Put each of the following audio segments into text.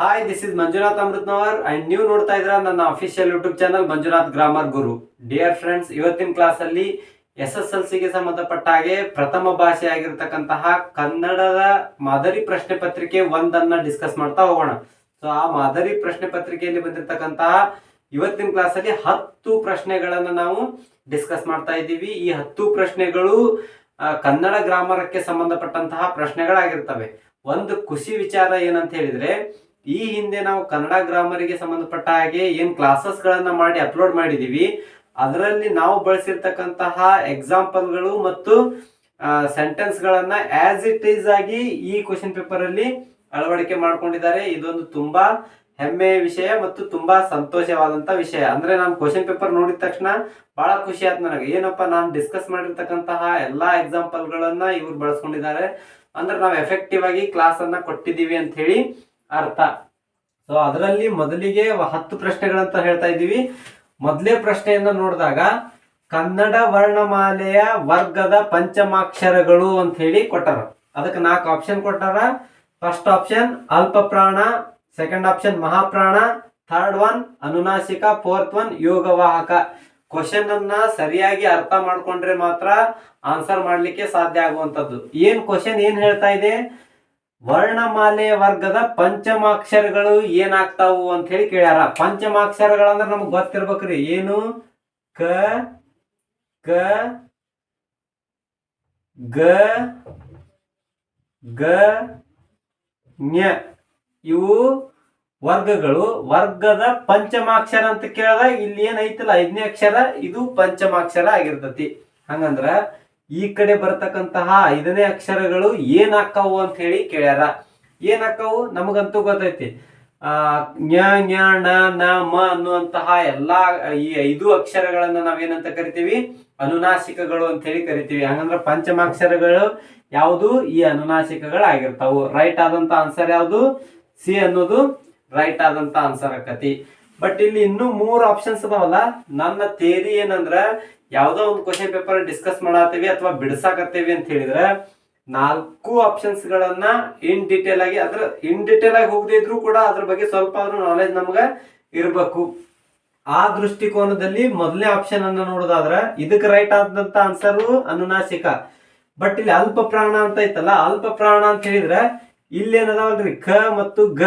Hi this is Manjunath Amritnavar and ನೀವು ನೋಡ್ತಾ ಇದ್ರ ನನ್ನ official YouTube channel Manjunath grammar Guru dear friends ಇವತ್ತಿನ ಕ್ಲಾಸ್ ಅಲ್ಲಿ ಎಸ್ ಎಸ್ ಎಲ್ ಸಿಗೆ ಸಂಬಂಧಪಟ್ಟ ಹಾಗೆ ಪ್ರಥಮ ಭಾಷೆ ಆಗಿರ್ತಕ್ಕಂತಹ ಕನ್ನಡದ ಮಾದರಿ ಪ್ರಶ್ನೆ ಪತ್ರಿಕೆ ಒಂದನ್ನ ಡಿಸ್ಕಸ್ ಮಾಡ್ತಾ ಹೋಗೋಣ. ಸೊ ಆ ಮಾದರಿ ಪ್ರಶ್ನೆ ಪತ್ರಿಕೆಯಲ್ಲಿ ಬಂದಿರತಕ್ಕಂತಹ ಇವತ್ತಿನ ಕ್ಲಾಸ್ ಅಲ್ಲಿ ಹತ್ತು ಪ್ರಶ್ನೆಗಳನ್ನ ನಾವು ಡಿಸ್ಕಸ್ ಮಾಡ್ತಾ ಇದ್ದೀವಿ. ಈ ಹತ್ತು ಪ್ರಶ್ನೆಗಳು ಕನ್ನಡ ಗ್ರಾಮರಕ್ಕೆ ಸಂಬಂಧಪಟ್ಟಂತಹ ಪ್ರಶ್ನೆಗಳಾಗಿರ್ತವೆ. ಒಂದು ಖುಷಿ ವಿಚಾರ ಏನಂತ ಹೇಳಿದ್ರೆ ಈ ಹಿಂದೆ ನಾವು ಕನ್ನಡ ಗ್ರಾಮರಿಗೆ ಸಂಬಂಧಪಟ್ಟ ಹಾಗೆ ಏನ್ ಕ್ಲಾಸಸ್ ಗಳನ್ನ ಮಾಡಿ ಅಪ್ಲೋಡ್ ಮಾಡಿದೀವಿ. ಅದರಲ್ಲಿ ನಾವು ಬಳಸಿರ್ತಕ್ಕಂತಹ ಎಕ್ಸಾಂಪಲ್ಗಳು ಮತ್ತು ಸೆಂಟೆನ್ಸ್ ಗಳನ್ನ ಆಸ್ ಇಟ್ ಈಸ್ ಆಗಿ ಈ ಕ್ವಶನ್ ಪೇಪರ್ ಅಲ್ಲಿ ಅಳವಡಿಕೆ ಮಾಡ್ಕೊಂಡಿದ್ದಾರೆ. ಇದೊಂದು ತುಂಬಾ ಹೆಮ್ಮೆಯ ವಿಷಯ ಮತ್ತು ತುಂಬಾ ಸಂತೋಷವಾದಂತ ವಿಷಯ. ಅಂದ್ರೆ ನಾನು ಕ್ವಶನ್ ಪೇಪರ್ ನೋಡಿದ ತಕ್ಷಣ ಬಹಳ ಖುಷಿ ಆಯ್ತು ನನಗೆ. ಏನಪ್ಪ ನಾನು ಡಿಸ್ಕಸ್ ಮಾಡಿರ್ತಕ್ಕಂತಹ ಎಲ್ಲಾ ಎಕ್ಸಾಂಪಲ್ ಗಳನ್ನ ಇವ್ರು ಬಳಸ್ಕೊಂಡಿದ್ದಾರೆ. ಅಂದ್ರೆ ನಾವು ಎಫೆಕ್ಟಿವ್ ಆಗಿ ಕ್ಲಾಸ್ ಅನ್ನ ಕೊಟ್ಟಿದ್ದೀವಿ ಅಂತ ಹೇಳಿ ಅರ್ಥ. ಸೊ ಅದರಲ್ಲಿ ಮೊದಲಿಗೆ ಹತ್ತು ಪ್ರಶ್ನೆಗಳಂತ ಹೇಳ್ತಾ ಇದ್ದೀವಿ. ಮೊದಲೇ ಪ್ರಶ್ನೆಯನ್ನ ನೋಡಿದಾಗ ಕನ್ನಡ ವರ್ಣಮಾಲೆಯ ವರ್ಗದ ಪಂಚಮಾಕ್ಷರಗಳು ಅಂತ ಹೇಳಿ ಕೊಟ್ಟಾರ. ಅದಕ್ಕೆ ನಾಲ್ಕು ಆಪ್ಷನ್ ಕೊಟ್ಟಾರ. ಫಸ್ಟ್ ಆಪ್ಷನ್ ಅಲ್ಪ ಪ್ರಾಣ ಸೆಕೆಂಡ್ ಆಪ್ಷನ್ ಮಹಾಪ್ರಾಣ. ಥರ್ಡ್ ಒನ್ ಅನುನಾಸಿಕ. ಫೋರ್ತ್ ಒನ್ ಯೋಗವಾಹಕ. ಕ್ವಶನ್ ಅನ್ನ ಸರಿಯಾಗಿ ಅರ್ಥ ಮಾಡ್ಕೊಂಡ್ರೆ ಮಾತ್ರ ಆನ್ಸರ್ ಮಾಡ್ಲಿಕ್ಕೆ ಸಾಧ್ಯ ಆಗುವಂತದ್ದು ಏನ್ ಕ್ವಶನ್ ಏನ್ ಹೇಳ್ತಾ ಇದೆ? ವರ್ಣಮಾಲೆ ವರ್ಗದ ಪಂಚಮಾಕ್ಷರಗಳು ಏನಾಗ್ತಾವು ಅಂತ ಹೇಳಿ ಕೇಳ್ಯಾರ. ಪಂಚಮಾಕ್ಷರಗಳಂದ್ರೆ ನಮ್ಗೆ ಗೊತ್ತಿರ್ಬೇಕ್ರಿ. ಏನು? ಕ ಕ, ಗ ಗ ನ್ಯ ಇವು ವರ್ಗಗಳು. ವರ್ಗದ ಪಂಚಮಾಕ್ಷರ ಅಂತ ಕೇಳಿದಾಗ ಇಲ್ಲಿ ಏನೈತಲ್ಲ ಐದನೇ ಅಕ್ಷರ. ಇದು ಪಂಚಮಾಕ್ಷರ ಆಗಿರ್ತತಿ. ಹಂಗಂದ್ರ ಈ ಕಡೆ ಬರ್ತಕ್ಕಂತಹ ಐದನೇ ಅಕ್ಷರಗಳು ಏನಾಕ್ಕವು ಅಂತ ಹೇಳಿ ಕೇಳ್ಯಾರ. ಏನಾಕ್ಕವು? ನಮಗಂತೂ ಗೊತ್ತೈತಿ. ಆ ಜ್ಞ ಣ, ನ, ಮ ಅನ್ನುವಂತಹ ಎಲ್ಲಾ ಈ ಐದು ಅಕ್ಷರಗಳನ್ನ ನಾವೇನಂತ ಕರಿತೀವಿ? ಅನುನಾಸಿಕಗಳು ಅಂತ ಹೇಳಿ ಕರಿತೀವಿ. ಹಂಗಂದ್ರೆ ಪಂಚಮಾಕ್ಷರಗಳು ಯಾವುದು? ಈ ಅನುನಾಸಿಕಗಳು ಆಗಿರ್ತಾವು ರೈಟ್ ಆದಂತ ಆನ್ಸರ್ ಯಾವುದು? ಸಿ ಅನ್ನೋದು ರೈಟ್ ಆದಂತ ಆನ್ಸರ್ ಆಕತಿ ಬಟ್ ಇಲ್ಲಿ ಇನ್ನೂ ಮೂರು ಆಪ್ಷನ್ಸ್ ಅದಾವಲ್ಲ ನನ್ನ ಥೇರಿ ಏನಂದ್ರ, ಯಾವ್ದೋ ಒಂದು ಕ್ವಶನ್ ಪೇಪರ್ ಡಿಸ್ಕಸ್ ಮಾಡತ್ತೀವಿ ಅಥವಾ ಬಿಡಿಸಾಕತ್ತೀವಿ ಅಂತ ಹೇಳಿದ್ರೆ, ನಾಲ್ಕು ಆಪ್ಷನ್ಸ್ ಗಳನ್ನ ಇನ್ ಡೀಟೇಲ್ ಆಗಿ ಅದ್ರ ಇನ್ ಡೀಟೇಲ್ ಆಗಿ ಹೋಗದೇ ಇದ್ರು ಕೂಡ ಅದ್ರ ಬಗ್ಗೆ ಸ್ವಲ್ಪ ಆದ್ರೂ ನಾಲೆಜ್ ನಮ್ಗ ಇರ್ಬೇಕು. ಆ ದೃಷ್ಟಿಕೋನದಲ್ಲಿ ಮೊದಲನೇ ಆಪ್ಷನ್ ಅನ್ನ ನೋಡೋದಾದ್ರ, ಇದಕ್ಕೆ ರೈಟ್ ಆದಂತ ಆನ್ಸರ್ ಅನುನಾಸಿಕ. ಬಟ್ ಇಲ್ಲಿ ಅಲ್ಪ ಪ್ರಾಣ ಅಂತ ಐತಲ್ಲ ಅಲ್ಪ ಪ್ರಾಣ ಅಂತ ಹೇಳಿದ್ರೆ ಇಲ್ಲಿ ಏನದಲ್ರಿ ಖ ಮತ್ತು ಗ.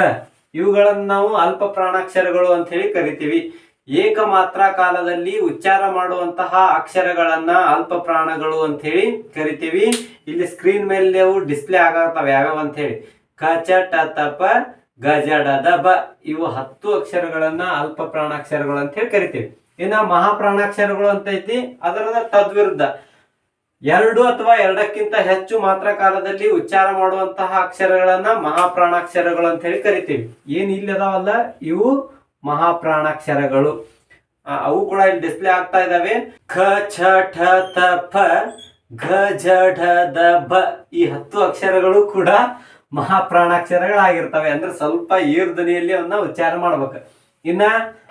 ಇವುಗಳನ್ನ ನಾವು ಅಲ್ಪ ಪ್ರಾಣಾಕ್ಷರಗಳು ಅಂತ ಹೇಳಿ ಕರಿತೀವಿ. ಏಕಮಾತ್ರ ಕಾಲದಲ್ಲಿ ಉಚ್ಚಾರ ಮಾಡುವಂತಹ ಅಕ್ಷರಗಳನ್ನ ಅಲ್ಪ ಪ್ರಾಣಗಳು ಅಂತ ಹೇಳಿ ಕರಿತೀವಿ. ಇಲ್ಲಿ ಸ್ಕ್ರೀನ್ ಮೇಲೆ ಅವು ಡಿಸ್ಪ್ಲೇ ಆಗತ್ತವೆ ಯಾವ್ಯಾವ ಅಂತ ಹೇಳಿ. ಕ, ಚ, ಟ, ತ, ಪ, ಗ, ಜ, ಡ, ದ, ಬ ಇವು ಹತ್ತು ಅಕ್ಷರಗಳನ್ನ ಅಲ್ಪ ಪ್ರಾಣಾಕ್ಷರಗಳು ಅಂತ ಹೇಳಿ ಕರಿತೀವಿ. ಇನ್ನ ಮಹಾಪ್ರಾಣಾಕ್ಷರಗಳು ಅಂತ ಐತಿ. ಅದರದ ತದ್ವಿರುದ್ಧ. ಎರಡು ಅಥವಾ ಎರಡಕ್ಕಿಂತ ಹೆಚ್ಚು ಮಾತ್ರ ಕಾಲದಲ್ಲಿ ಉಚ್ಚಾರ ಮಾಡುವಂತಹ ಅಕ್ಷರಗಳನ್ನ ಮಹಾಪ್ರಾಣಾಕ್ಷರಗಳು ಅಂತ ಹೇಳಿ ಕರಿತೀವಿ. ಏನ್ ಇಲ್ಲಿ ಅದಾವಲ್ಲ? ಇವು ಮಹಾಪ್ರಾಣಾಕ್ಷರಗಳು. ಅವು ಕೂಡ ಇಲ್ಲಿ ಡಿಸ್ಪ್ಲೇ ಆಗ್ತಾ ಇದಾವೆ. ಖ, ಛ, ಠ ತ ಫ ಘ ಝ ಢ, ದ, ಬ ಈ ಹತ್ತು ಅಕ್ಷರಗಳು ಕೂಡ ಮಹಾಪ್ರಾಣಾಕ್ಷರಗಳಾಗಿರ್ತವೆ. ಅಂದ್ರೆ ಸ್ವಲ್ಪ ಏರ್ ಧ್ವನಿಯಲ್ಲಿ ಅವನ್ನ ಉಚ್ಚಾರ ಮಾಡ್ಬೇಕು. ಇನ್ನ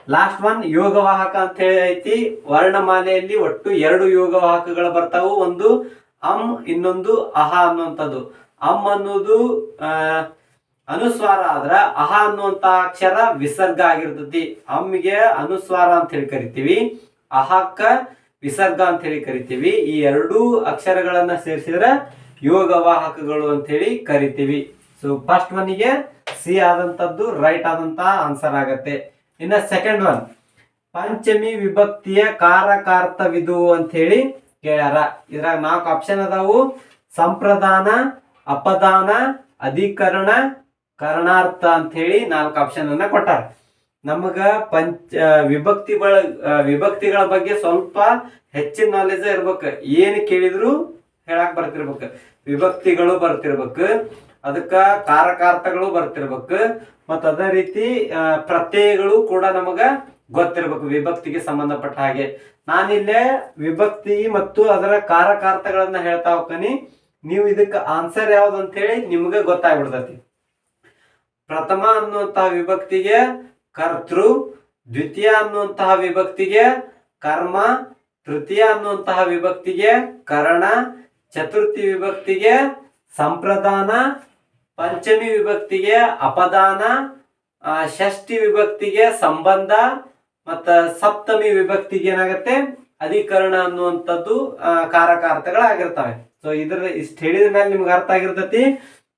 ಲಾಸ್ಟ್ ಒನ್ ಯೋಗವಾಹಕ ಅಂತ ಹೇಳಿ ವರ್ಣಮಾಲೆಯಲ್ಲಿ ಒಟ್ಟು ಎರಡು ಯೋಗವಾಹಕಗಳು ಬರ್ತಾವು. ಒಂದು ಅಂ, ಇನ್ನೊಂದು ಅಹ ಅನ್ನುವಂಥದ್ದು. ಅಂ ಅನ್ನೋದು ಅನುಸ್ವಾರ ಆದ್ರ ಅಹ ಅನ್ನುವಂತ ಅಕ್ಷರ ವಿಸರ್ಗ ಆಗಿರ್ತತಿ. ಅಮ್ಮಿಗೆ ಅನುಸ್ವಾರ ಅಂತ ಹೇಳಿ ಕರಿತೀವಿ. ಅಹಕ್ಕ ವಿಸರ್ಗ ಅಂತ ಹೇಳಿ ಕರಿತೀವಿ. ಈ ಎರಡೂ ಅಕ್ಷರಗಳನ್ನ ಸೇರಿಸಿದ್ರೆ ಯೋಗವಾಹಕಗಳು ಅಂತ ಹೇಳಿ ಕರಿತೀವಿ. ಸೊ ಫಸ್ಟ್ ಒನ್ಗೆ ಸಿ ಆದಂತದ್ದು ರೈಟ್ ಆದಂತ ಆನ್ಸರ್ ಆಗತ್ತೆ. ಇನ್ನ ಸೆಕೆಂಡ್ ಒನ್ ಪಂಚಮಿ ವಿಭಕ್ತಿಯ ಕಾರಕಾರ್ಥವಿದು ಅಂತ ಹೇಳಿ ಕೇಳ್ಯಾರ. ಇದ್ರಾಗ ನಾಲ್ಕು ಆಪ್ಷನ್ ಅದಾವು. ಸಂಪ್ರದಾನ, ಅಪದಾನ, ಅಧಿಕರಣ, ಕರ್ಣಾರ್ಥ ಅಂತ ಹೇಳಿ ನಾಲ್ಕು ಆಪ್ಷನ್ ಅನ್ನ ಕೊಟ್ಟಾರ. ನಮಗ ಪಂಚ ವಿಭಕ್ತಿಗಳ ವಿಭಕ್ತಿಗಳ ಬಗ್ಗೆ ಸ್ವಲ್ಪ ಹೆಚ್ಚಿನ ನಾಲೆಜ್ ಇರ್ಬೇಕು. ಏನು ಕೇಳಿದ್ರು ಹೇಳಕ್ ಬರ್ತಿರ್ಬೇಕು. ವಿಭಕ್ತಿಗಳು ಬರ್ತಿರ್ಬೇಕು. ಅದಕ್ಕ ಕಾರಕಾರ್ಥಗಳು ಬರ್ತಿರ್ಬೇಕು. ಮತ್ತ ಅದೇ ರೀತಿ ಪ್ರತ್ಯಯಗಳು ಕೂಡ ನಮಗ ಗೊತ್ತಿರ್ಬೇಕು ವಿಭಕ್ತಿಗೆ ಸಂಬಂಧಪಟ್ಟ ಹಾಗೆ. ನಾನಿಲ್ಲೇ ವಿಭಕ್ತಿ ಮತ್ತು ಅದರ ಕಾರಕಾರ್ಥಗಳನ್ನ ಹೇಳ್ತಾ ಹೋಗ್ತೀನಿ. ನೀವು ಇದಕ್ಕೆ ಆನ್ಸರ್ ಯಾವ್ದು ಅಂತ ಹೇಳಿ ನಿಮ್ಗೆ ಗೊತ್ತಾಗ್ಬಿಡ್ತತಿ. ಪ್ರಥಮ ಅನ್ನುವಂತಹ ವಿಭಕ್ತಿಗೆ ಕರ್ತೃ, ದ್ವಿತೀಯ ಅನ್ನುವಂತಹ ವಿಭಕ್ತಿಗೆ ಕರ್ಮ, ತೃತೀಯ ಅನ್ನುವಂತಹ ವಿಭಕ್ತಿಗೆ ಕರಣ, ಚತುರ್ಥಿ ವಿಭಕ್ತಿಗೆ ಸಂಪ್ರದಾನ ಪಂಚಮಿ ವಿಭಕ್ತಿಗೆ ಅಪದಾನ ಷಷ್ಠಿ ವಿಭಕ್ತಿಗೆ ಸಂಬಂಧ, ಮತ್ತ ಸಪ್ತಮಿ ವಿಭಕ್ತಿಗೆ ಏನಾಗುತ್ತೆ? ಅಧಿಕರಣ ಅನ್ನುವಂಥದ್ದು ಕಾರಕಾರ್ಥಗಳಾಗಿರ್ತವೆ. ಸೊ ಇದ್ರ ಇಷ್ಟ ಹೇಳಿದ ಮೇಲೆ ನಿಮ್ಗೆ ಅರ್ಥ ಆಗಿರ್ತತಿ.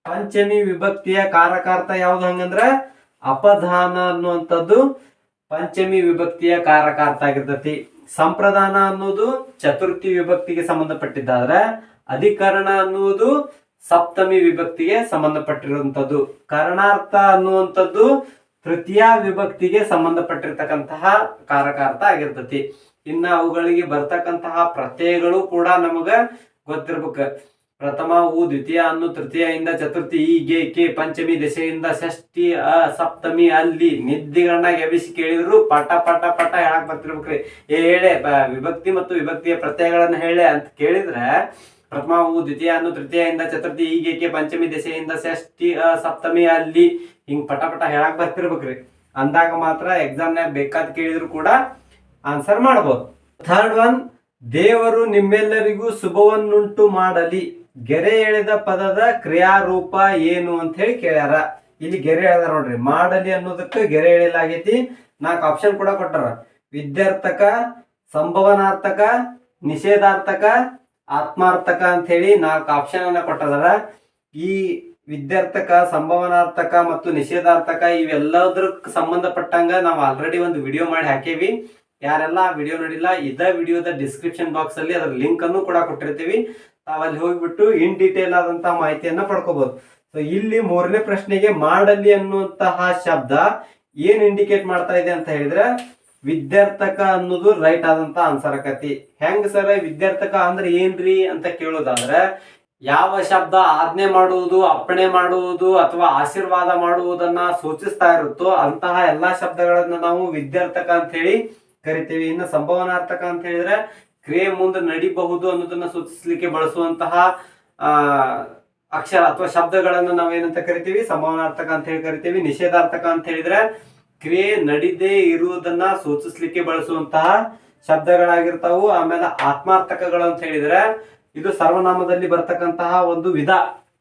ಪಂಚಮಿ ವಿಭಕ್ತಿಯ ಕಾರಕಾರ್ಥ ಯಾವ್ದು ಹಂಗಂದ್ರ? ಅಪಧಾನ ಅನ್ನುವಂಥದ್ದು ಪಂಚಮಿ ವಿಭಕ್ತಿಯ ಕಾರಕಾರ್ಥ ಆಗಿರ್ತತಿ. ಸಂಪ್ರದಾನ ಅನ್ನೋದು ಚತುರ್ಥಿ ವಿಭಕ್ತಿಗೆ ಸಂಬಂಧಪಟ್ಟಿದ್ದಾದ್ರೆ, ಅಧಿಕರಣ ಅನ್ನುವುದು ಸಪ್ತಮಿ ವಿಭಕ್ತಿಗೆ ಸಂಬಂಧಪಟ್ಟಿರುವಂತದ್ದು ಕಾರಣಾರ್ಥ ಅನ್ನುವಂಥದ್ದು ತೃತೀಯ ವಿಭಕ್ತಿಗೆ ಸಂಬಂಧಪಟ್ಟಿರ್ತಕ್ಕಂತಹ ಕಾರಕಾರ್ಥ ಆಗಿರ್ತತಿ. ಇನ್ನ ಅವುಗಳಿಗೆ ಬರ್ತಕ್ಕಂತಹ ಪ್ರತ್ಯಯಗಳು ಕೂಡ ನಮಗ ಗೊತ್ತಿರ್ಬೇಕು. ಪ್ರಥಮ ಉ ದ್ವಿತೀಯ ಅನ್ನು ಇಂದ ಚತುರ್ಥಿ ಗೆ, ಕೆ, ಪಂಚಮಿ ದಶೆಯಿಂದ ಷಷ್ಠಿ, ಅ, ಸಪ್ತಮಿ, ಅಲ್ಲಿ ನಿದ್ದೆಗಳನ್ನ ಎಬ್ಬಿಸಿ ಕೇಳಿದ್ರು ಪಟ ಪಟ ಪಟ ಹೇಳಕ್ ಬರ್ತಿರ್ಬೇಕ್ರಿ. ಏ, ಹೇಳೆ ವಿಭಕ್ತಿ ಮತ್ತು ವಿಭಕ್ತಿಯ ಪ್ರತ್ಯಯಗಳನ್ನ ಹೇಳೆ ಅಂತ ಕೇಳಿದ್ರೆ ಪ್ರಥಮ ಉ ದ್ವಿತೀಯ ಅನ್ನು ತೃತೀಯದಿಂದ ಚತುರ್ಥಿ ಈ ಪಂಚಮಿ ದಶೆಯಿಂದ ಷಷ್ಠಿ ಸಪ್ತಮಿ ಅಲ್ಲಿ ಹಿಂಗ್ ಪಟ ಪಟ ಹೇಳಕ್ ಬರ್ತಿರ್ಬೇಕ್ರಿ. ಅಂದಾಗ ಮಾತ್ರ ಎಕ್ಸಾಮ್ನಾಗ ಬೇಕಾದ್ ಕೇಳಿದ್ರು ಕೂಡ ಆನ್ಸರ್ ಮಾಡ್ಬೋದು. ಥರ್ಡ್ ಒನ್ ದೇವರು ನಿಮ್ಮೆಲ್ಲರಿಗೂ ಶುಭವನ್ನುಂಟು ಮಾಡಲಿ. ಗೆರೆ ಎಳೆದ ಪದದ ಕ್ರಿಯಾರೂಪ ಏನು ಅಂತ ಹೇಳಿ ಕೇಳ್ಯಾರ. ಇಲ್ಲಿ ಗೆರೆ ಎಳೆದ ನೋಡ್ರಿ, ಮಾಡಲಿ ಅನ್ನೋದಕ್ಕೆ ಗೆರೆ ಎಳೆಯಲಾಗೈತಿ. ನಾಲ್ಕು ಆಪ್ಷನ್ ಕೂಡ ಕೊಟ್ಟಾರ. ವಿದ್ಯಾರ್ಥಕ, ಸಂಭವನಾರ್ಥಕ, ನಿಷೇಧಾರ್ಥಕ ಆತ್ಮಾರ್ಥಕ ಅಂತ ಹೇಳಿ ನಾಲ್ಕು ಆಪ್ಷನ್ ಅನ್ನ ಕೊಟ್ಟದಾರ. ಈ ವಿದ್ಯಾರ್ಥಕ, ಸಂಭವನಾರ್ಥಕ ಮತ್ತು ನಿಷೇಧಾರ್ಥಕ ಇವೆಲ್ಲದ್ರ ಸಂಬಂಧಪಟ್ಟಂಗ ನಾವು ಆಲ್ರೆಡಿ ಒಂದು ವಿಡಿಯೋ ಮಾಡಿ ಹಾಕೇವಿ. ಯಾರೆಲ್ಲ ವಿಡಿಯೋ ನೋಡಿಲ್ಲ, ಇದ ವಿಡಿಯೋದ ಡಿಸ್ಕ್ರಿಪ್ಷನ್ ಬಾಕ್ಸ್ ಅಲ್ಲಿ ಅದರ ಲಿಂಕ್ ಅನ್ನು ಕೂಡ ಕೊಟ್ಟಿರ್ತೀವಿ. ತಾವಲ್ಲಿ ಹೋಗ್ಬಿಟ್ಟು ಇನ್ ಡೀಟೇಲ್ ಆದಂತಹ ಮಾಹಿತಿಯನ್ನ ಪಡ್ಕೋಬಹುದು ಸೊ ಇಲ್ಲಿ ಮೂರನೇ ಪ್ರಶ್ನೆಗೆ ಮಾಡಲಿ ಅನ್ನುವಂತಹ ಶಬ್ದ ಏನ್ ಇಂಡಿಕೇಟ್ ಮಾಡ್ತಾ ಇದೆ ಅಂತ ಹೇಳಿದ್ರೆ ವಿದ್ಯಾರ್ಥಕ ಅನ್ನೋದು ರೈಟ್ ಆದಂತ ಆನ್ಸರ್ ಆಕತಿ. ಹೆಂಗ್ ಸರ್ ವಿದ್ಯಾರ್ಥಕ ಅಂದ್ರೆ ಏನ್ರಿ ಅಂತ ಕೇಳೋದಾದ್ರೆ, ಯಾವ ಶಬ್ದ ಆಜ್ಞೆ ಮಾಡುವುದು, ಅಪ್ಪಣೆ ಮಾಡುವುದು ಅಥವಾ ಆಶೀರ್ವಾದ ಮಾಡುವುದನ್ನ ಸೂಚಿಸ್ತಾ ಇರುತ್ತೋ ಅಂತಹ ಎಲ್ಲಾ ಶಬ್ದಗಳನ್ನ ನಾವು ವಿದ್ಯಾರ್ಥಕ ಅಂತ ಹೇಳಿ ಕರಿತೀವಿ. ಇನ್ನು ಸಂಭವನಾರ್ಥಕ ಅಂತ ಹೇಳಿದ್ರೆ, ಕ್ರಿಯೆ ಮುಂದೆ ನಡಿಬಹುದು ಅನ್ನೋದನ್ನ ಸೂಚಿಸ್ಲಿಕ್ಕೆ ಬಳಸುವಂತಹ, ಆ, ಅಕ್ಷರ ಅಥವಾ ಶಬ್ದಗಳನ್ನ ನಾವೇನಂತ ಕರಿತೀವಿ? ಸಂಭವನಾರ್ಥಕ ಅಂತ ಹೇಳಿ ಕರಿತೀವಿ. ನಿಷೇಧಾರ್ಥಕ ಅಂತ ಹೇಳಿದ್ರೆ ಕ್ರಿಯೆ ನಡಿದೇ ಇರುವುದನ್ನ ಸೂಚಿಸ್ಲಿಕ್ಕೆ ಬಳಸುವಂತಹ ಶಬ್ದಗಳಾಗಿರ್ತಾವು, ಆಮೇಲೆ ಆತ್ಮಾರ್ಥಕಗಳು ಅಂತ ಹೇಳಿದ್ರೆ, ಇದು ಸರ್ವನಾಮದಲ್ಲಿ ಬರ್ತಕ್ಕಂತಹ ಒಂದು ವಿಧ.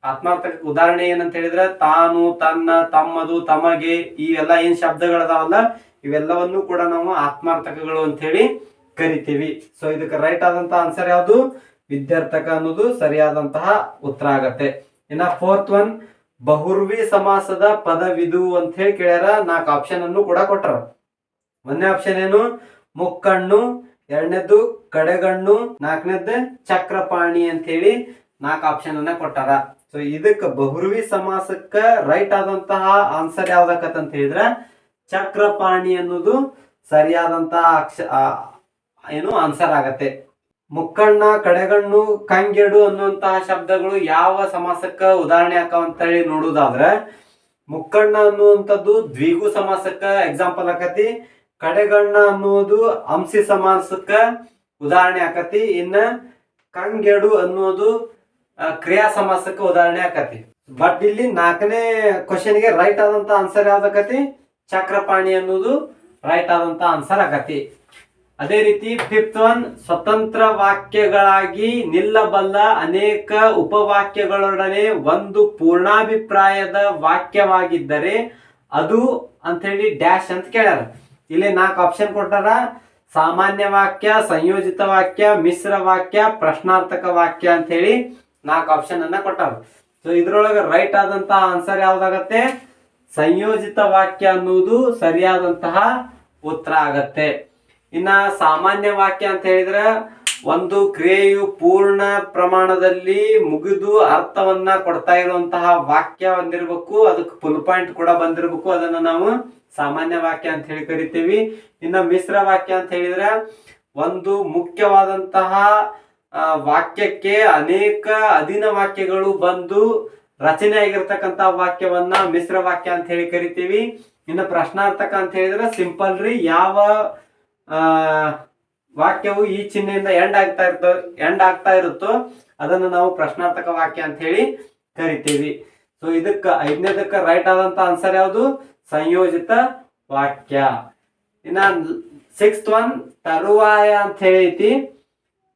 ಆತ್ಮಾರ್ಥಕ ಉದಾಹರಣೆ ಏನಂತ ಹೇಳಿದ್ರೆ, ತಾನು, ತನ್ನ, ತಮ್ಮದು, ತಮಗೆ, ಈ ಎಲ್ಲ ಏನ್ ಶಬ್ದಗಳದಾವಲ್ಲ, ಇವೆಲ್ಲವನ್ನು ಕೂಡ ನಾವು ಆತ್ಮಾರ್ಥಕಗಳು ಅಂತ ಹೇಳಿ ಕರಿತೀವಿ. ಸೊ ಇದಕ್ಕೆ ರೈಟ್ ಆದಂತಹ ಆನ್ಸರ್ ಯಾವುದು? ವಿದ್ಯಾರ್ಥಕ ಅನ್ನೋದು ಸರಿಯಾದಂತಹ ಉತ್ತರ ಆಗತ್ತೆ. ಇನ್ನ ಫೋರ್ತ್ ಒನ್ ಬಹುರ್ವಿ ಸಮಾಸದ ಪದವಿದು ಅಂತ ಹೇಳಿ ಕೇಳ್ಯಾರ, ನಾಲ್ಕು ಆಪ್ಷನ್ ಅನ್ನು ಕೂಡ ಕೊಟ್ಟರು ಒಂದನೇ ಆಪ್ಷನ್ ಏನು? ಮುಕ್ಕಣ್ಣು ಎರಡನೇದು ಕಡೆಗಣ್ಣು ನಾಲ್ಕನೇದು ಚಕ್ರಪಾಣಿ ಅಂತ ಹೇಳಿ ನಾಲ್ಕು ಆಪ್ಷನ್ ಅನ್ನ ಕೊಟ್ಟಾರ. ಸೊ ಇದಕ್ಕೆ ಬಹುರ್ವಿ ಸಮಾಸಕ್ಕ ರೈಟ್ ಆದಂತಹ ಆನ್ಸರ್ ಯಾವ್ದಾಕತ್ ಅಂತ ಹೇಳಿದ್ರೆ, ಚಕ್ರಪಾಣಿ ಅನ್ನೋದು ಸರಿಯಾದಂತಹ ಅಕ್ಷ ಏನು ಆನ್ಸರ್ ಆಗತ್ತೆ. ಮುಕ್ಕಣ್ಣ, ಕಡೆಗಣ್ಣು, ಕಂಗೆಡು ಅನ್ನುವಂತಹ ಶಬ್ದಗಳು ಯಾವ ಸಮಾಸಕ್ಕ ಉದಾಹರಣೆ ಆಕಾವ ಅಂತ ಹೇಳಿ ನೋಡುದಾದ್ರೆ, ಮುಕ್ಕಣ್ಣ ಅನ್ನುವಂಥದ್ದು ದ್ವಿಗು ಸಮಾಸಕ್ಕ ಎಕ್ಸಾಂಪಲ್ ಆಕತಿ ಕಡೆಗಣ್ಣ ಅನ್ನುವುದು ಅಂಸಿ ಸಮಾಸಕ್ಕ ಉದಾಹರಣೆ ಆಕತಿ ಇನ್ನ ಕಂಗೆಡು ಅನ್ನೋದು ಕ್ರಿಯಾ ಸಮಾಸಕ್ಕ ಉದಾಹರಣೆ ಆಕತಿ ಬಟ್ ಇಲ್ಲಿ ನಾಲ್ಕನೇ ಕ್ವಶನ್ಗೆ ರೈಟ್ ಆದಂತ ಆನ್ಸರ್ ಯಾವ್ದಾಕತಿ ಚಕ್ರಪಾಣಿ ಅನ್ನೋದು ರೈಟ್ ಆದಂತ ಆನ್ಸರ್ ಆಗತಿ ಅದೇ ರೀತಿ ಫಿಫ್ತ್ ಒನ್ ಸ್ವತಂತ್ರ ವಾಕ್ಯಗಳಾಗಿ ನಿಲ್ಲಬಲ್ಲ ಅನೇಕ ಉಪವಾಕ್ಯಗಳೊಡನೆ ಒಂದು ಪೂರ್ಣಾಭಿಪ್ರಾಯದ ವಾಕ್ಯವಾಗಿದ್ದರೆ ಅದು ಅಂತ ಹೇಳಿ ಡ್ಯಾಶ್ ಅಂತ ಕೇಳ್ಯಾರ. ಇಲ್ಲಿ ನಾಲ್ಕು ಆಪ್ಷನ್ ಕೊಟ್ಟಾರ. ಸಾಮಾನ್ಯ ವಾಕ್ಯ, ಸಂಯೋಜಿತ ವಾಕ್ಯ, ಮಿಶ್ರ ವಾಕ್ಯ, ಪ್ರಶ್ನಾರ್ಥಕ ವಾಕ್ಯ ಅಂತ ಹೇಳಿ ನಾಲ್ಕು ಆಪ್ಷನ್ ಅನ್ನ ಕೊಟ್ಟಾರ. ಸೊ ಇದ್ರೊಳಗೆ ರೈಟ್ ಆದಂತಹ ಆನ್ಸರ್ ಯಾವ್ದಾಗತ್ತೆ? ಸಂಯೋಜಿತ ವಾಕ್ಯ ಅನ್ನುವುದು ಸರಿಯಾದಂತಹ ಉತ್ತರ ಆಗತ್ತೆ. ಇನ್ನ ಸಾಮಾನ್ಯ ವಾಕ್ಯ ಅಂತ ಹೇಳಿದ್ರೆ, ಒಂದು ಕ್ರಿಯೆಯು ಪೂರ್ಣ ಪ್ರಮಾಣದಲ್ಲಿ ಮುಗಿದು ಅರ್ಥವನ್ನ ಕೊಡ್ತಾ ಇರುವಂತಹ ವಾಕ್ಯ ಬಂದಿರಬೇಕು ಅದಕ್ಕೆ ಫುಲ್ ಪಾಯಿಂಟ್ ಕೂಡ ಬಂದಿರ್ಬೇಕು, ಅದನ್ನ ನಾವು ಸಾಮಾನ್ಯ ವಾಕ್ಯ ಅಂತ ಹೇಳಿ ಕರಿತೀವಿ. ಇನ್ನ ಮಿಶ್ರ ವಾಕ್ಯ ಅಂತ ಹೇಳಿದ್ರೆ, ಒಂದು ಮುಖ್ಯವಾದಂತಹ ವಾಕ್ಯಕ್ಕೆ ಅನೇಕ ಅಧೀನ ವಾಕ್ಯಗಳು ಬಂದು ರಚನೆ ಆಗಿರ್ತಕ್ಕಂತಹ ವಾಕ್ಯವನ್ನ ಮಿಶ್ರ ವಾಕ್ಯ ಅಂತ ಹೇಳಿ ಕರಿತೀವಿ. ಇನ್ನು ಪ್ರಶ್ನಾರ್ಥಕ ಅಂತ ಹೇಳಿದ್ರೆ ಸಿಂಪಲ್ ರೀ, ಯಾವ ವಾಕ್ಯವು ಈ ಚಿಹ್ನೆಯಿಂದ ಎಂಡ್ ಆಗ್ತಾ ಇರ್ತೋ ಎಂಡ್ ಆಗ್ತಾ ಇರುತ್ತೋ, ಅದನ್ನು ನಾವು ಪ್ರಶ್ನಾರ್ಥಕ ವಾಕ್ಯ ಅಂತ ಹೇಳಿ ಕರಿತೀವಿ. ಸೊ ಇದಕ್ಕೆ ಐದನೇದಕ್ಕೆ ರೈಟ್ ಆದಂತ ಆನ್ಸರ್ ಯಾವುದು? ಸಂಯೋಜಿತ ವಾಕ್ಯ. ಇನ್ನ ಸಿಕ್ಸ್ತ್ ಒನ್ ತರುವಾಯ ಅಂತ ಹೇಳಿ ಐತಿ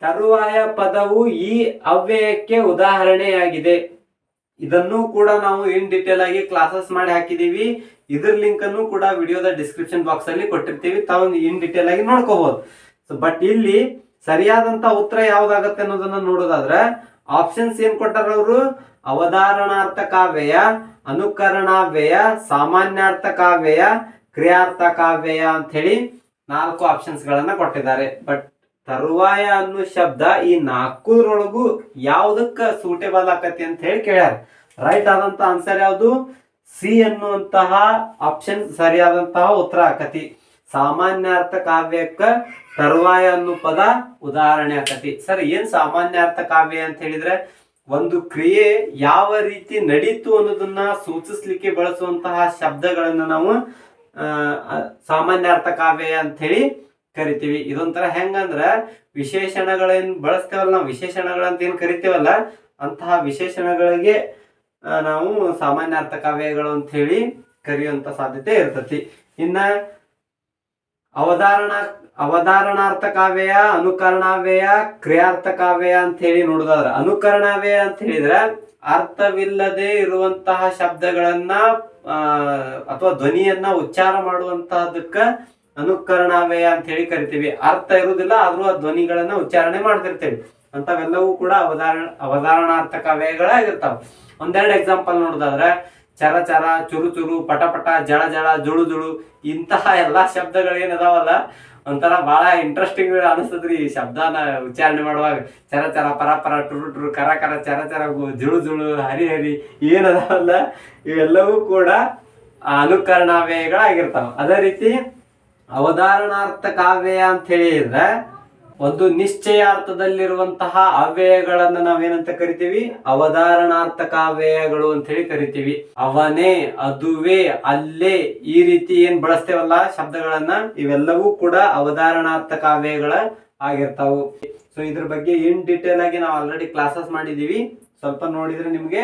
ತರುವಾಯ ಪದವು ಈ ಅವ್ಯಯಕ್ಕೆ ಉದಾಹರಣೆಯಾಗಿದೆ. ಇದನ್ನು ಕೂಡ ನಾವು ಇನ್ ಡಿಟೇಲ್ ಆಗಿ ಕ್ಲಾಸಸ್ ಮಾಡಿ ಹಾಕಿದೀವಿ. ಇದ್ರ ಲಿಂಕ್ ಅನ್ನು ಕೂಡ ವಿಡಿಯೋದ ಡಿಸ್ಕ್ರಿಪ್ಷನ್ ಬಾಕ್ಸ್ ಅಲ್ಲಿ ಕೊಟ್ಟಿರ್ತೀವಿ. ತಾವು ಇನ್ ಡಿಟೇಲ್ ಆಗಿ ನೋಡ್ಕೋಬಹುದು ಸೊ ಬಟ್ ಇಲ್ಲಿ ಸರಿಯಾದಂತ ಉತ್ತರ ಯಾವ್ದಾಗತ್ತೆ ಅನ್ನೋದನ್ನ ನೋಡೋದಾದ್ರೆ ಆಪ್ಷನ್ಸ್ ಏನ್ ಕೊಟ್ಟಾರ ಅವರು ಅವಧಾರಣಾರ್ಥ ಕಾವ್ಯಯ, ಅನುಕರಣಾವ್ಯಯ, ಸಾಮಾನ್ಯಾರ್ಥ ಕಾವ್ಯಯ, ಕ್ರಿಯಾರ್ಥ ಕಾವ್ಯಯ ಅಂತ ಹೇಳಿ ನಾಲ್ಕು ಆಪ್ಷನ್ಸ್ ಗಳನ್ನ ಕೊಟ್ಟಿದ್ದಾರೆ. ಬಟ್ ತರುವಾಯ ಅನ್ನೋ ಶಬ್ದ ಈ ನಾಲ್ಕೂರೊಳಗೂ ಯಾವ್ದಕ್ಕ ಸೂಟೇಬಲ್ ಆಕತಿ ಅಂತ ಹೇಳಿ ಕೇಳ್ಯಾರ. ರೈಟ್ ಆದಂತ ಆನ್ಸರ್ ಯಾವುದು? ಸಿ ಅನ್ನುವಂತಹ ಆಪ್ಷನ್ ಸರಿಯಾದಂತಹ ಉತ್ತರ ಆಕತಿ. ಸಾಮಾನ್ಯಾರ್ಥ ಕಾವ್ಯಕ್ಕ ತರುವಾಯ ಅನ್ನೋ ಪದ ಉದಾಹರಣೆ ಆಕತಿ. ಸರ್, ಏನ್ ಸಾಮಾನ್ಯಾರ್ಥ ಕಾವ್ಯ ಅಂತ ಹೇಳಿದ್ರೆ, ಒಂದು ಕ್ರಿಯೆ ಯಾವ ರೀತಿ ನಡೀತು ಅನ್ನೋದನ್ನ ಸೂಚಿಸ್ಲಿಕ್ಕೆ ಬಳಸುವಂತಹ ಶಬ್ದಗಳನ್ನು ನಾವು ಸಾಮಾನ್ಯಾರ್ಥ ಕಾವ್ಯ ಅಂತ ಹೇಳಿ ಕರಿತೀವಿ. ಇದೊಂಥರ ಹೆಂಗಂದ್ರ ವಿಶೇಷಣಗಳೇನ್ ಬಳಸ್ತೇವಲ್ಲ ನಾವು ವಿಶೇಷಣಗಳಂತ ಏನ್ ಕರಿತೀವಲ್ಲ, ಅಂತಹ ವಿಶೇಷಣಗಳಿಗೆ ನಾವು ನಾವು ಸಾಮಾನ್ಯಾರ್ಥ ಕಾವ್ಯಗಳು ಅಂತ ಹೇಳಿ ಕರೆಯುವಂತ ಸಾಧ್ಯತೆ ಇರ್ತತಿ. ಇನ್ನ ಅವಧಾರಣ, ಅವಧಾರಣಾರ್ಥ ಕಾವ್ಯ ಅನುಕರಣಾವ್ಯಯ, ಕ್ರಿಯಾರ್ಥ ಕಾವ್ಯ ಅಂತ ಹೇಳಿ ನೋಡುದಾದ್ರ, ಅನುಕರಣಾವ್ಯಯ ಅಂತ ಹೇಳಿದ್ರೆ ಅರ್ಥವಿಲ್ಲದೆ ಇರುವಂತಹ ಶಬ್ದಗಳನ್ನ ಅಥವಾ ಧ್ವನಿಯನ್ನ ಉಚ್ಚಾರ ಮಾಡುವಂತಹದಕ್ಕ ಅನುಕರಣಾವ್ಯಯ ಅಂತ ಹೇಳಿ ಕರಿತೀವಿ. ಅರ್ಥ ಇರುವುದಿಲ್ಲ, ಆದ್ರೂ ಆ ಧ್ವನಿಗಳನ್ನ ಉಚ್ಚಾರಣೆ ಮಾಡ್ತಿರ್ತೇವೆ. ಅಂತವೆಲ್ಲವೂ ಕೂಡ ಅವಧಾರಣ, ಅವಧಾರಣಾರ್ಥಕ ವ್ಯಯಗಳಾಗಿರ್ತಾವ ಒಂದೆರಡು ಎಕ್ಸಾಂಪಲ್ ನೋಡೋದಾದ್ರೆ, ಚರ ಚರ, ಚುರು ಚುರು, ಪಟ ಪಟ, ಜಳ ಜಳ, ಜುಳು ಜುಳು, ಇಂತಹ ಎಲ್ಲಾ ಶಬ್ದಗಳು ಏನದಾವಲ್ಲ ಒಂಥರ ಬಹಳ ಇಂಟ್ರೆಸ್ಟಿಂಗ್ ಅನಿಸ್ತದ್ರಿ ಈ ಶಬ್ದನ ಉಚ್ಚಾರಣೆ ಮಾಡುವಾಗ. ಚರ ಚರ, ಪರ ಪರ, ಟುರು ಟುರು, ಕರ ಕರ, ಚರ ಚರ ಜುಳು ಜುಳು, ಹರಿ ಹರಿ, ಏನದಾವಲ್ಲ, ಇವೆಲ್ಲವೂ ಕೂಡ ಅನುಕರಣಾವ್ಯಯಗಳಾಗಿರ್ತಾವ ಅದೇ ರೀತಿ ಅವಧಾರಣಾರ್ಥ ಕಾವ್ಯ ಅಂತ ಹೇಳಿದ್ರೆ ಒಂದು ನಿಶ್ಚಯಾರ್ಥದಲ್ಲಿರುವಂತಹ ಅವ್ಯಯಗಳನ್ನ ನಾವೇನಂತ ಕರಿತೀವಿ? ಅವಧಾರಣಾರ್ಥ ಕಾವ್ಯಗಳು ಅಂತ ಹೇಳಿ ಕರಿತೀವಿ. ಅವನೇ, ಅದುವೇ, ಅಲ್ಲೇ ಈ ರೀತಿ ಏನ್ ಬಳಸ್ತೇವಲ್ಲ ಶಬ್ದಗಳನ್ನ? ಇವೆಲ್ಲವೂ ಕೂಡ ಅವಧಾರಣಾರ್ಥ ಕಾವ್ಯಗಳ ಆಗಿರ್ತಾವು. ಸೊ ಇದ್ರ ಬಗ್ಗೆ ಇನ್ ಡೀಟೇಲ್ ಆಗಿ ನಾವು ಆಲ್ರೆಡಿ ಕ್ಲಾಸಸ್ ಮಾಡಿದೀವಿ. ಸ್ವಲ್ಪ ನೋಡಿದ್ರೆ ನಿಮ್ಗೆ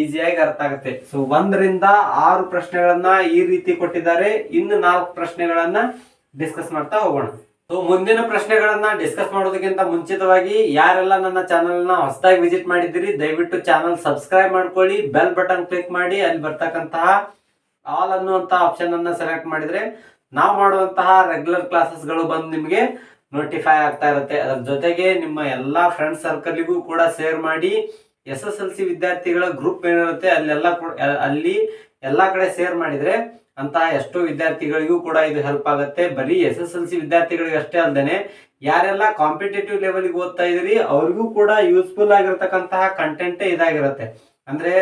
ಈಸಿಯಾಗಿ ಅರ್ಥ ಆಗುತ್ತೆ. ಸೊ ಒಂದರಿಂದ ಆರು ಪ್ರಶ್ನೆಗಳನ್ನ ಈ ರೀತಿ ಕೊಟ್ಟಿದ್ದಾರೆ. ಇನ್ನು ನಾಲ್ಕು ಪ್ರಶ್ನೆಗಳನ್ನ ಡಿಸ್ಕಸ್ ಮಾಡ್ತಾ ಹೋಗೋಣ. ಸೊ ಮುಂದಿನ ಪ್ರಶ್ನೆಗಳನ್ನ ಡಿಸ್ಕಸ್ ಮಾಡೋದಕ್ಕಿಂತ ಮುಂಚಿತವಾಗಿ ಯಾರೆಲ್ಲ ನನ್ನ ಚಾನಲ್ನ ಹೊಸದಾಗಿ ವಿಸಿಟ್ ಮಾಡಿದ್ದೀರಿ, ದಯವಿಟ್ಟು ಚಾನಲ್ ಸಬ್ಸ್ಕ್ರೈಬ್ ಮಾಡ್ಕೊಳ್ಳಿ ಬೆಲ್ ಬಟನ್ ಕ್ಲಿಕ್ ಮಾಡಿ, ಅಲ್ಲಿ ಬರ್ತಕ್ಕಂತಹ ಆಲ್ ಅನ್ನುವಂತಹ ಆಪ್ಷನ್ ಅನ್ನ ಸೆಲೆಕ್ಟ್ ಮಾಡಿದ್ರೆ ನಾವು ಮಾಡುವಂತಹ ರೆಗ್ಯುಲರ್ ಕ್ಲಾಸಸ್ಗಳು ಬಂದು ನಿಮಗೆ ನೋಟಿಫೈ ಆಗ್ತಾ ಇರುತ್ತೆ. ಅದರ ಜೊತೆಗೆ ನಿಮ್ಮ ಎಲ್ಲಾ ಫ್ರೆಂಡ್ ಸರ್ಕಲ್ಗೂ ಕೂಡ ಶೇರ್ ಮಾಡಿ ಎಸ್ ಎಸ್ ಎಲ್ ಸಿ ವಿದ್ಯಾರ್ಥಿಗಳ ಗ್ರೂಪ್ ಏನಿರುತ್ತೆ, ಅಲ್ಲೆಲ್ಲ ಅಲ್ಲಿ ಎಲ್ಲ ಕಡೆ ಶೇರ್ ಮಾಡಿದ್ರೆ ಅಂತಹ ಎಷ್ಟೋ ವಿದ್ಯಾರ್ಥಿಗಳಿಗೂ ಕೂಡ ಇದು ಹೆಲ್ಪ್ ಆಗುತ್ತೆ. ಬರೀ ಎಸ್ ಎಸ್ ಎಲ್ ಸಿ ವಿದ್ಯಾರ್ಥಿಗಳಿಗೆ ಅಷ್ಟೇ ಅಲ್ಲದೆ ಯಾರೆಲ್ಲ ಕಾಂಪಿಟೇಟಿವ್ ಲೆವೆಲ್ಗೆ ಓದ್ತಾ ಇದ್ರಿ ಅವ್ರಿಗೂ ಕೂಡ ಯೂಸ್ಫುಲ್ ಆಗಿರ್ತಕ್ಕಂತಹ ಕಂಟೆಂಟೇ ಇದಾಗಿರುತ್ತೆ. ಅಂದ್ರೆ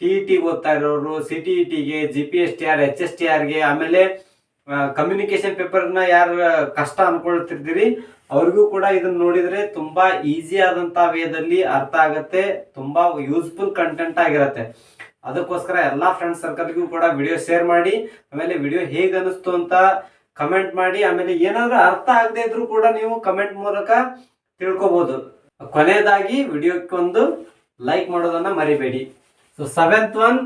ಟಿ ಇ ಟಿ ಓದ್ತಾ ಇರೋರು, ಸಿ ಟಿ ಇ ಟಿಗೆ G P S T R, H S T ಆರ್ಗೆ ಆಮೇಲೆ ಕಮ್ಯುನಿಕೇಶನ್ ಪೇಪರ್ನ ಯಾರು ಕಷ್ಟ ಅನ್ಕೊಳ್ತಿರ್ತೀರಿ ಅವ್ರಿಗೂ ಕೂಡ ಇದನ್ನ ನೋಡಿದ್ರೆ ತುಂಬಾ ಈಸಿ ಆದಂತ ವೇದಲ್ಲಿ ಅರ್ಥ ಆಗತ್ತೆ, ತುಂಬಾ ಯೂಸ್ಫುಲ್ ಕಂಟೆಂಟ್ ಆಗಿರತ್ತೆ. ಅದಕ್ಕೋಸ್ಕರ ಎಲ್ಲಾ ಫ್ರೆಂಡ್ಸ್ ಸರ್ಕಲ್ಗೂ ಕೂಡ ವಿಡಿಯೋ ಶೇರ್ ಮಾಡಿ, ಆಮೇಲೆ ವಿಡಿಯೋ ಹೇಗ್ ಅನಿಸ್ತು ಅಂತ ಕಮೆಂಟ್ ಮಾಡಿ, ಆಮೇಲೆ ಏನಾದ್ರೂ ಅರ್ಥ ಆಗದೆ ಇದ್ರೂ ಕೂಡ ನೀವು ಕಮೆಂಟ್ ಮೂಲಕ ತಿಳ್ಕೊಬಹುದು ಕೊನೆಯದಾಗಿ ವಿಡಿಯೋಕ್ಕೊಂದು ಲೈಕ್ ಮಾಡೋದನ್ನ ಮರಿಬೇಡಿ. ಸೊ ಸೆವೆಂತ್ ಒನ್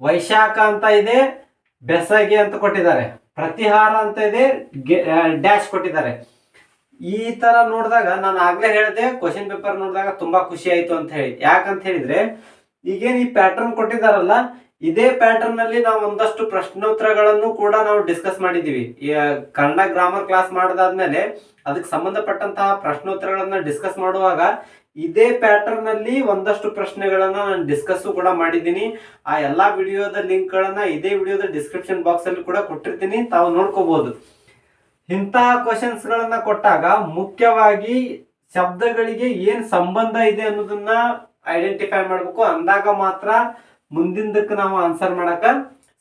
ವೈಶಾಖ ಅಂತ ಇದೆ, ಬೆಸಗೆ ಅಂತ ಕೊಟ್ಟಿದ್ದಾರೆ. ಪ್ರತಿಹಾರ ಅಂತ ಇದೆ ಡ್ಯಾಶ್ ಕೊಟ್ಟಿದ್ದಾರೆ. ಈ ತರ ನೋಡಿದಾಗ ನಾನು ಆಗ್ಲೇ ಹೇಳಿದೆ ಕ್ವಶನ್ ಪೇಪರ್ ನೋಡಿದಾಗ ತುಂಬಾ ಖುಷಿ ಆಯ್ತು ಅಂತ ಹೇಳಿ. ಯಾಕಂತ ಹೇಳಿದ್ರೆ, ಈಗೇನು ಈ ಪ್ಯಾಟರ್ನ್ ಕೊಟ್ಟಿದ್ದಾರಲ್ಲ, ಇದೇ ಪ್ಯಾಟರ್ನ್ ಅಲ್ಲಿ ನಾವು ಒಂದಷ್ಟು ಪ್ರಶ್ನೋತ್ತರಗಳನ್ನು ಕೂಡ ನಾವು ಡಿಸ್ಕಸ್ ಮಾಡಿದೀವಿ ಕನ್ನಡ ಗ್ರಾಮರ್ ಕ್ಲಾಸ್ ಮಾಡಿದಾದ್ಮೇಲೆ ಅದಕ್ಕೆ ಸಂಬಂಧಪಟ್ಟಂತಹ ಪ್ರಶ್ನೋತ್ತರಗಳನ್ನ ಡಿಸ್ಕಸ್ ಮಾಡುವಾಗ ಇದೇ ಪ್ಯಾಟರ್ನ್ ಅಲ್ಲಿ ಒಂದಷ್ಟು ಪ್ರಶ್ನೆಗಳನ್ನ ನಾನು ಡಿಸ್ಕಸ್ ಕೂಡ ಮಾಡಿದ್ದೀನಿ. ಆ ಎಲ್ಲಾ ವಿಡಿಯೋದ ಲಿಂಕ್ ಗಳನ್ನ ಇದೇ ವಿಡಿಯೋದ ಡಿಸ್ಕ್ರಿಪ್ಷನ್ ಬಾಕ್ಸ್ ಅಲ್ಲಿ ಕೂಡ ಕೊಟ್ಟಿರ್ತೀನಿ. ತಾವು ನೋಡ್ಕೋಬಹುದು ಇಂತಹ ಕ್ವಶನ್ಸ್ ಗಳನ್ನ ಕೊಟ್ಟಾಗ ಮುಖ್ಯವಾಗಿ ಶಬ್ದಗಳಿಗೆ ಏನ್ ಸಂಬಂಧ ಇದೆ ಅನ್ನೋದನ್ನ ಐಡೆಂಟಿಫೈ ಮಾಡ್ಬೇಕು. ಅಂದಾಗ ಮಾತ್ರ ಮುಂದಿಂದಕ್ಕೆ ನಾವು ಆನ್ಸರ್ ಮಾಡಕ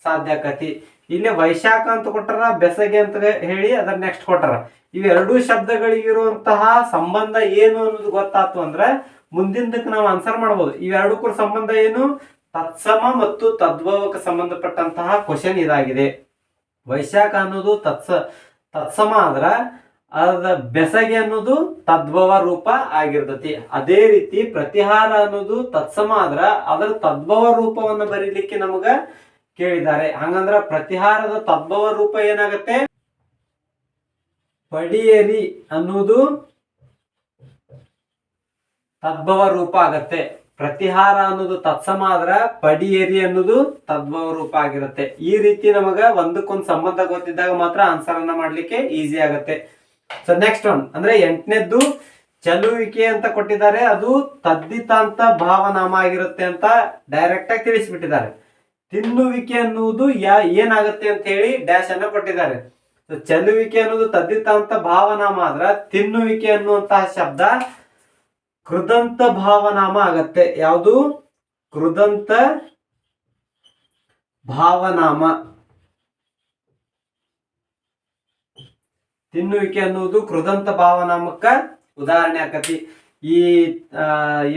ಸಾಧ್ಯ ಆಕತಿ. ಇಲ್ಲಿ ವೈಶಾಖ ಅಂತ ಕೊಟ್ಟಾರ, ಬೆಸಗೆ ಅಂತ ಹೇಳಿ ಅದರ ನೆಕ್ಸ್ಟ್ ಕೊಟ್ಟಾರ. ಇವೆರಡೂ ಶಬ್ದಗಳಿಗಿರುವಂತಹ ಸಂಬಂಧ ಏನು ಅನ್ನೋದು ಗೊತ್ತಾತು ಅಂದ್ರೆ ಮುಂದಿಂದಕ್ಕೆ ನಾವು ಆನ್ಸರ್ ಮಾಡಬಹುದು ಇವೆರಡಕ್ಕೂ ಸಂಬಂಧ ಏನು? ತತ್ಸಮ ಮತ್ತು ತದ್ಭವಕ್ಕೆ ಸಂಬಂಧಪಟ್ಟಂತಹ ಕ್ವಶನ್ ಇದಾಗಿದೆ. ವೈಶಾಖ ಅನ್ನೋದು ತತ್ಸ ತತ್ಸಮ ಅಂದ್ರ ಅದ ಬೆಸಗೆ ಅನ್ನೋದು ತದ್ಭವ ರೂಪ ಆಗಿರ್ತತಿ. ಅದೇ ರೀತಿ ಪ್ರತಿಹಾರ ಅನ್ನೋದು ತತ್ಸಮ ಆದ್ರ ಅದರ ತದ್ಭವ ರೂಪವನ್ನು ಬರೀಲಿಕ್ಕೆ ನಮಗ ಕೇಳಿದ್ದಾರೆ. ಹಂಗಂದ್ರ ಪ್ರತಿಹಾರದ ತದ್ಭವ ರೂಪ ಏನಾಗತ್ತೆ? ಪಡಿಯರಿ ಅನ್ನೋದು ತದ್ಭವ ರೂಪ ಆಗತ್ತೆ. ಪ್ರತಿಹಾರ ಅನ್ನೋದು ತತ್ಸಮ ಆದ್ರ ಪಡಿಯೇರಿ ಅನ್ನೋದು ತದ್ಭವ ರೂಪ ಆಗಿರುತ್ತೆ. ಈ ರೀತಿ ನಮಗ ಒಂದಕ್ಕೊಂದು ಸಂಬಂಧ ಗೊತ್ತಿದ್ದಾಗ ಮಾತ್ರ ಆನ್ಸರ್ ಅನ್ನ ಮಾಡ್ಲಿಕ್ಕೆ ಈಸಿ ಆಗುತ್ತೆ. ಸೊ ನೆಕ್ಸ್ಟ್ ಒನ್ ಅಂದ್ರೆ ಎಂಟನೇದ್ದು ಚಲುವಿಕೆ ಅಂತ ಕೊಟ್ಟಿದ್ದಾರೆ. ಅದು ತದ್ದಿತಾಂತ ಭಾವನಾಮ ಆಗಿರುತ್ತೆ ಅಂತ ಡೈರೆಕ್ಟ್ ಆಗಿ ತಿಳಿಸ್ಬಿಟ್ಟಿದ್ದಾರೆ. ತಿನ್ನುವಿಕೆ ಅನ್ನುವುದು ಯಾ, ಏನಾಗುತ್ತೆ ಅಂತ ಹೇಳಿ ಡ್ಯಾಶ್ ಅನ್ನ ಕೊಟ್ಟಿದ್ದಾರೆ. ಚಲುವಿಕೆ ಅನ್ನೋದು ತದ್ದಿತಾಂತ ಭಾವನಾಮ ಆದ್ರ ತಿನ್ನುವಿಕೆ ಅನ್ನುವಂತಹ ಶಬ್ದ ಕೃದಂತ ಭಾವನಾಮ ಆಗತ್ತೆ. ಯಾವುದು? ಕೃದಂತ ಭಾವನಾಮ. ತಿನ್ನುವಿಕೆ ಅನ್ನುವುದು ಕೃದಂತ ಭಾವನಾಮಕ್ಕ ಉದಾಹರಣೆ ಆಕತಿ. ಈ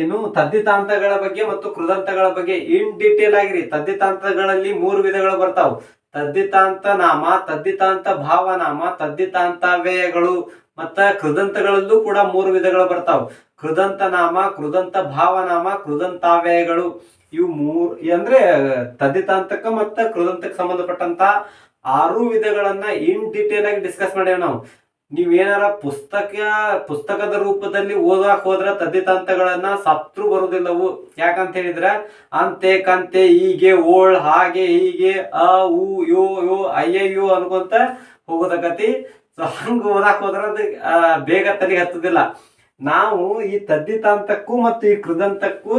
ಏನು ತದ್ದಿತಾಂತಗಳ ಬಗ್ಗೆ ಮತ್ತು ಕೃದಂತಗಳ ಬಗ್ಗೆ ಇನ್ ಡೀಟೇಲ್ ಆಗಿರಿ. ತದ್ದಿತಾಂತಗಳಲ್ಲಿ ಮೂರು ವಿಧಗಳು ಬರ್ತಾವ್. ತದ್ದಿತಾಂತ ನಾಮ ತದ್ದಿತಾಂತ ಭಾವನಾಮ ತದ್ದಿತಾಂತ ವ್ಯಯಗಳು ಮತ್ತ ಕೃದಂತಗಳಲ್ಲೂ ಕೂಡ ಮೂರು ವಿಧಗಳು ಬರ್ತಾವ್. ಕೃದಂತ ನಾಮ ಕೃದಂತ ಭಾವನಾಮ ಕೃದಂತಾವ್ಯಯಗಳು ಇವು ಮೂರ್ ಅಂದ್ರೆ ತದಿತಾಂತಕ ಮತ್ತು ಕೃದಂತಕ್ಕೆ ಸಂಬಂಧಪಟ್ಟಂತ ಆರು ವಿಧಗಳನ್ನ ಇನ್ ಡೀಟೇಲ್ ಆಗಿ ಡಿಸ್ಕಸ್ ಮಾಡೇವೆ ನಾವು. ನೀವೇನಾರ ಪುಸ್ತಕ, ಪುಸ್ತಕದ ರೂಪದಲ್ಲಿ ಓದಾಕ್ ಹೋದ್ರ ತದ್ದಿತಾಂತಗಳನ್ನ ಸತ್ರು ಬರುದಿಲ್ಲವು. ಯಾಕಂತ ಹೇಳಿದ್ರ ಅಂತೆ ಕಂತೆ ಹೀಗೆ, ಓಳ್ ಹಾಗೆ ಹೀಗೆ, ಅ, ಉ, ಯೋ ಯೋ ಯು ಅನ್ಕೊಂತ ಹೋಗೋದಕತಿ ಸೊ ಹಂಗ ಓದಾಕ್ ಹೋದ್ರ ಅದು ಬೇಗ ತಲೆಗೆ ಹತ್ತುದಿಲ್ಲ. ನಾವು ಈ ತದ್ದಿತಾಂತಕ್ಕೂ ಮತ್ತು ಈ ಕೃದಂತಕ್ಕೂ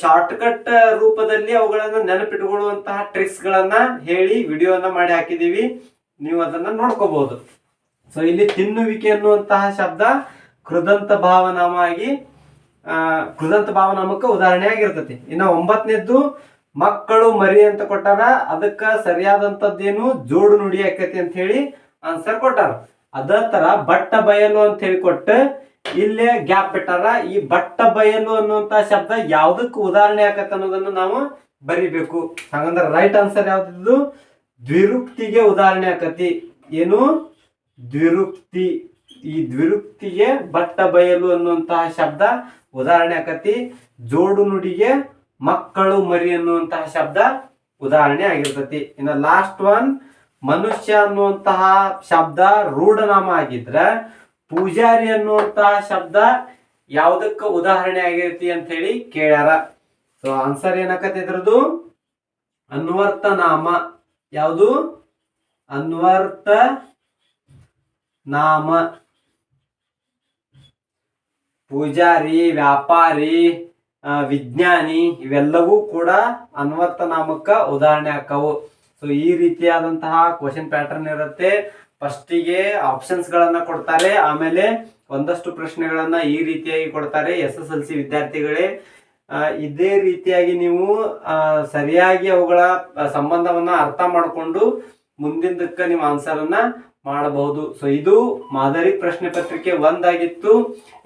ಶಾರ್ಟ್ಕಟ್ ರೂಪದಲ್ಲಿ ಅವುಗಳನ್ನು ನೆನಪಿಟ್ಟುಕೊಳ್ಳುವಂತಹ ಟ್ರಿಕ್ಸ್ ಗಳನ್ನ ಹೇಳಿ ವಿಡಿಯೋನ ಮಾಡಿ ಹಾಕಿದೀವಿ ನೀವು ಅದನ್ನ ನೋಡ್ಕೋಬಹುದು. ಸೊ ಇಲ್ಲಿ ತಿನ್ನುವಿಕೆ ಅನ್ನುವಂತಹ ಶಬ್ದ ಕೃದಂತ ಭಾವನಾಮ ಆಗಿ ಕೃದಂತ ಭಾವನಾಮಕ್ಕೆ ಉದಾಹರಣೆ ಆಗಿರ್ತತಿ ಇನ್ನು ಒಂಬತ್ತನೇದ್ದು ಮಕ್ಕಳು ಮರಿ ಅಂತ ಕೊಟ್ಟಾರ. ಅದಕ್ಕ ಸರಿಯಾದಂತದ್ದೇನು ಜೋಡು ನುಡಿ ಆಕತಿ ಅಂತ ಹೇಳಿ ಆನ್ಸರ್ ಕೊಟ್ಟಾರ. ಅದ ತರ ಬಟ್ಟ ಬಯಲು ಅಂತ ಹೇಳಿ ಕೊಟ್ಟು ಇಲ್ಲೇ ಗ್ಯಾಪ್ ಬಿಟ್ಟಾರ. ಈ ಬಟ್ಟ ಬಯಲು ಅನ್ನುವಂತ ಶಬ್ದ ಯಾವುದಕ್ಕೆ ಉದಾಹರಣೆ ಆಗತ್ತೆ ಅನ್ನೋದನ್ನ ನಾವು ಬರಿಬೇಕು. ಹಾಗಂದ್ರೆ ರೈಟ್ ಆನ್ಸರ್ ಯಾವ್ದಿದ್ದು? ದ್ವಿರುಕ್ತಿಗೆ ಉದಾಹರಣೆ ಆಕತಿ ಏನು? ದ್ವಿರುಕ್ತಿ. ಈ ದ್ವಿರುಕ್ತಿಗೆ ಬಟ್ಟ ಬಯಲು ಅನ್ನುವಂತಹ ಶಬ್ದ ಉದಾಹರಣೆ ಆಕತಿ ಜೋಡು ನುಡಿಗೆ ಮಕ್ಕಳು ಮರಿ ಅನ್ನುವಂತಹ ಶಬ್ದ ಉದಾಹರಣೆ ಆಗಿರ್ತತಿ. ಇನ್ನು ಲಾಸ್ಟ್ ಒನ್ ಮನುಷ್ಯ ಅನ್ನುವಂತಹ ಶಬ್ದ ರೂಢನಾಮ ಆಗಿದ್ರ ಪೂಜಾರಿ ಅನ್ನುವಂತಹ ಶಬ್ದ ಯಾವುದಕ್ಕ ಉದಾಹರಣೆ ಆಗಿರ್ತಿ ಅಂತ ಹೇಳಿ ಕೇಳ್ಯಾರ. ಸೊ ಆನ್ಸರ್ ಏನಾಕತಿ ಇದ್ರದ್ದು? ಅನ್ವರ್ಥ ನಾಮ ಯಾವುದು? ಅನ್ವರ್ಥ ನಾಮ ಪೂಜಾರಿ, ವ್ಯಾಪಾರಿ ವಿಜ್ಞಾನಿ, ಇವೆಲ್ಲವೂ ಕೂಡ ಅನ್ವರ್ಥ ನಾಮಕ್ಕ ಉದಾಹರಣೆ ಆಕ್ಕವು ಸೊ ಈ ರೀತಿಯಾದಂತಹ ಕ್ವಶನ್ ಪ್ಯಾಟರ್ನ್ ಇರುತ್ತೆ. ಫಸ್ಟಿಗೆ ಆಪ್ಷನ್ಸ್ ಗಳನ್ನ ಕೊಡ್ತಾರೆ, ಆಮೇಲೆ ಒಂದಷ್ಟು ಪ್ರಶ್ನೆಗಳನ್ನ ಈ ರೀತಿಯಾಗಿ ಕೊಡ್ತಾರೆ ಎಸ್ ಎಸ್ ಎಲ್ ಸಿ ವಿದ್ಯಾರ್ಥಿಗಳೇ ಇದೇ ರೀತಿಯಾಗಿ ನೀವು ಸರಿಯಾಗಿ ಅವುಗಳ ಸಂಬಂಧವನ್ನು ಅರ್ಥ ಮಾಡಿಕೊಂಡು ಮುಂದಿನದಕ್ಕೆ ನೀವು ಆನ್ಸರ್ ಅನ್ನ ಮಾಡಬಹುದು. ಸೊ ಇದು ಮಾದರಿ ಪ್ರಶ್ನೆ ಪತ್ರಿಕೆ ಒಂದಾಗಿತ್ತು.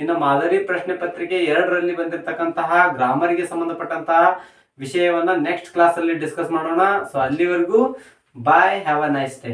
ಇನ್ನು ಮಾದರಿ ಪ್ರಶ್ನೆ ಪತ್ರಿಕೆ ಎರಡರಲ್ಲಿ ಬಂದಿರತಕ್ಕಂತಹ ಗ್ರಾಮರ್ಗೆ ಸಂಬಂಧಪಟ್ಟಂತಹ ವಿಷಯವನ್ನ ನೆಕ್ಸ್ಟ್ ಕ್ಲಾಸ್ ಅಲ್ಲಿ ಡಿಸ್ಕಸ್ ಮಾಡೋಣ. ಸೊ ಅಲ್ಲಿವರೆಗೂ bye have a nice day